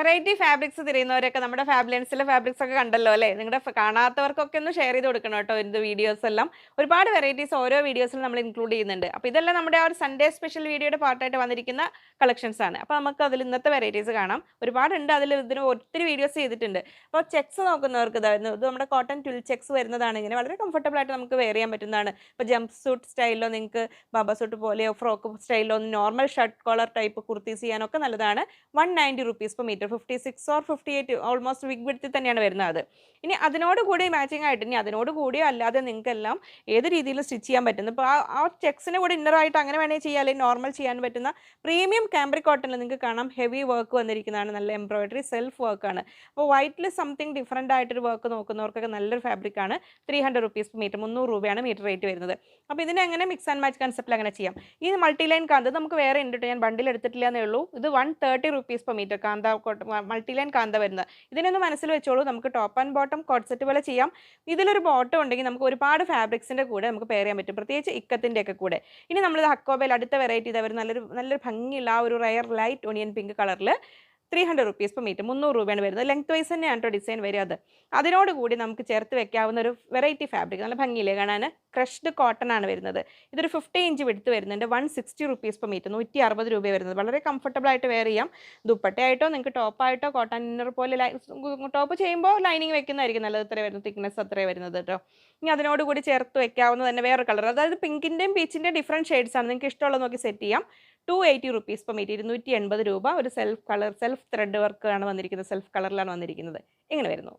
Variety fabrics തിരിയുന്നവരൊക്കെ നമ്മുടെ ഫാബ്ലൻസിലെ fabrics ഒക്കെ കണ്ടല്ലോ അല്ലേ? നിങ്ങളുടെ കാണാത്തവർക്കൊക്കെ ഒന്ന് ഷെയർ ചെയ്ത് കൊടുക്കണം കേട്ടോ ഇത് വീഡിയോസ് എല്ലാം. ഒരുപാട് വെറൈറ്റീസ് ഓരോ വീഡിയോസിലും നമ്മൾ ഇൻക്ലൂഡ് ചെയ്യുന്നുണ്ട്. അപ്പോൾ ഇതെല്ലാം നമ്മുടെ ആ ഒരു സൺഡേ സ്പെഷ്യൽ വീഡിയോയുടെ പാർട്ടായിട്ട് വന്നിരിക്കുന്ന കളക്ഷൻസ് ആണ്. അപ്പോൾ നമുക്ക് അതിൽ ഇന്നത്തെ വെറൈറ്റീസ് കാണാം. ഒരുപാടുണ്ട്. അതിൽ ഇതിന് ഒത്തിരി വീഡിയോസ് ചെയ്തിട്ടുണ്ട്. അപ്പോൾ ചെക്സ് നോക്കുന്നവർക്ക് ഇതായിരുന്നു ഇത് നമ്മുടെ കോട്ടൺ ട്വിൽ ചെക്സ് വരുന്നതാണ്. ഇങ്ങനെ വളരെ കംഫർട്ടബിൾ ആയിട്ട് നമുക്ക് വെയർ ചെയ്യാൻ പറ്റുന്നതാണ്. ഇപ്പോൾ ജംപ് സൂട്ട് സ്റ്റൈലിലോ നിങ്ങൾക്ക് ബാബ സൂട്ട് പോലെയോ frock സ്റ്റൈലിലോ normal shirt collar type kurtis ചെയ്യാനൊക്കെ നല്ലതാണ്. One ninety rupees per metre fifty six or fifty eight almost wig വിഡ്ത്തിൽ തന്നെയാണ് വരുന്നത്. ഇനി അതിനോട് കൂടി മാച്ചിങ് ആയിട്ട് ഇനി അതിനോട് കൂടിയോ അല്ലാതെ നിങ്ങൾക്കെല്ലാം ഏത് രീതിയിലും സ്റ്റിച്ച് ചെയ്യാൻ പറ്റുന്നു ഇപ്പോൾ ആ ആ ചെക്സിന് കൂടി ഇന്നറായിട്ട് അങ്ങനെ വേണമെങ്കിൽ ചെയ്യാം അല്ലെങ്കിൽ നോർമൽ ചെയ്യാൻ പറ്റുന്ന പ്രീമിയം ക്യാമ്പ്രി കോട്ടണിൽ നിങ്ങൾക്ക് കാണാം ഹെവി വർക്ക് വന്നിരിക്കുന്നതാണ് നല്ല എംബ്രോയിഡറി സെൽഫ് വർക്കാണ് അപ്പോൾ വൈറ്റിൽ സംതിങ് ഡിഫറെന്റ് ആയിട്ടൊരു വർക്ക് നോക്കുന്നവർക്കൊക്കെ നല്ലൊരു ഫാബ്രിക് ആണ്. ത്രീ ഹൺഡ്രഡ് റുപ്പീസ് മീറ്റർ മുന്നൂറ് രൂപയാണ് മീറ്റർ റേറ്റ് വരുന്നത്. അപ്പോൾ ഇതിനെ അങ്ങനെ മിക്സ് ആൻഡ് മാച്ച് കൺസെപ്റ്റിൽ അങ്ങനെ ചെയ്യാം? ഈ മൾട്ടി ലൈൻ കാന്ത നമുക്ക് വേറെ ഉണ്ട്. ഞാൻ ബണ്ടിൽ എടുത്തിട്ടില്ല എന്നേ ഉള്ളൂ. ഇത് one thirty rupees per metre kantha multi line kantha വരുന്നത്. ഇതിനൊന്ന് മനസ്സിൽ വെച്ചോളൂ നമുക്ക് top and bottom coord set set പോലെ ചെയ്യാം. ഇതിലൊരു ബോട്ടം ഉണ്ടെങ്കിൽ നമുക്ക് ഒരുപാട് ഫാബ്രിക്സിന്റെ കൂടെ നമുക്ക് പെയർ ചെയ്യാൻ പറ്റും. പ്രത്യേകിച്ച് ഇക്കത്തിന്റെ ഒക്കെ കൂടെ. ഇനി നമ്മൾ ഹക്കോബയിൽ അടുത്ത വെറൈറ്റി ഇതാ നല്ലൊരു നല്ലൊരു ഭംഗിയുള്ള ആ ഒരു റയർ ലൈറ്റ് ഒണിയൻ പിങ്ക് കളറിൽ three hundred rupees per metre മുന്നൂറ് രൂപയാണ് വരുന്നത്. ലെങ്ത് വൈസ് തന്നെയാണ് കേട്ടോ ഡിസൈൻ വരിക അത്. അതിനോട് കൂടി നമുക്ക് ചേർത്ത് വെക്കാവുന്ന ഒരു വെറൈറ്റി ഫാബ്രിക് നല്ല ഭംഗിയില്ലേ കാണാൻ? ക്രഷ്ഡ് കോട്ടൺ ആണ് വരുന്നത്. ഇതൊരു ഫിഫ്റ്റി ഇഞ്ച് വിടുത്ത് വരുന്നുണ്ട്. One sixty rupees per metre നൂറ്റി അറുപത് രൂപ വരുന്നത്. വളരെ കംഫർട്ടബിൾ ആയിട്ട് വെയർ ചെയ്യാം. ദുപ്പട്ടയായിട്ടോ നിങ്ങൾക്ക് ടോപ്പായിട്ടോ കോട്ടൺ ഇന്നർ പോലെ ടോപ്പ് ചെയ്യുമ്പോൾ ലൈനിങ് വെക്കുന്നതായിരിക്കും നല്ലത്. ഇത്ര വരുന്നത് തിക്നെസ് അത്രേ വരുന്നത് കേട്ടോ ഇനി അതിനോട് കൂടി ചേർത്ത് വെക്കാവുന്ന തന്നെ വേറെ കളർ അതായത് പിങ്കിന്റെയും പീച്ചിന്റെയും ഡിഫറെന്റ് ഷെയ്ഡ്സ് ആണ്. നിങ്ങൾക്ക് ഇഷ്ടമുള്ളത് നോക്കി സെറ്റ് ചെയ്യാം. ടു എയ്റ്റി റുപ്പീസ് ഇപ്പം ഇരുന്നൂറ്റി എൺപത് രൂപ ഒരു self colour self thread work ആണ് വന്നിരിക്കുന്നത്. സെൽഫ് കളറിലാണ് വന്നിരിക്കുന്നത്. ഇങ്ങനെ വരുന്നു?